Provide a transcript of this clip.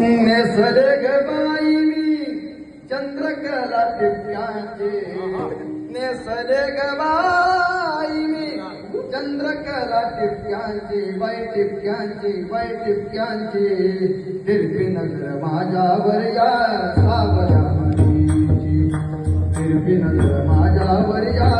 नेसले ग बाई मी चंद्रकला टिप्प्यांचे नेसले ग बाई मी चंद्रकला टिप्प्यांचे बाई टिप्प्यांचे बाई टिप्प्यांचे तिरपी नगर माझ्यावर या सावल्या मरीची तिरपी नगर माझ्यावर या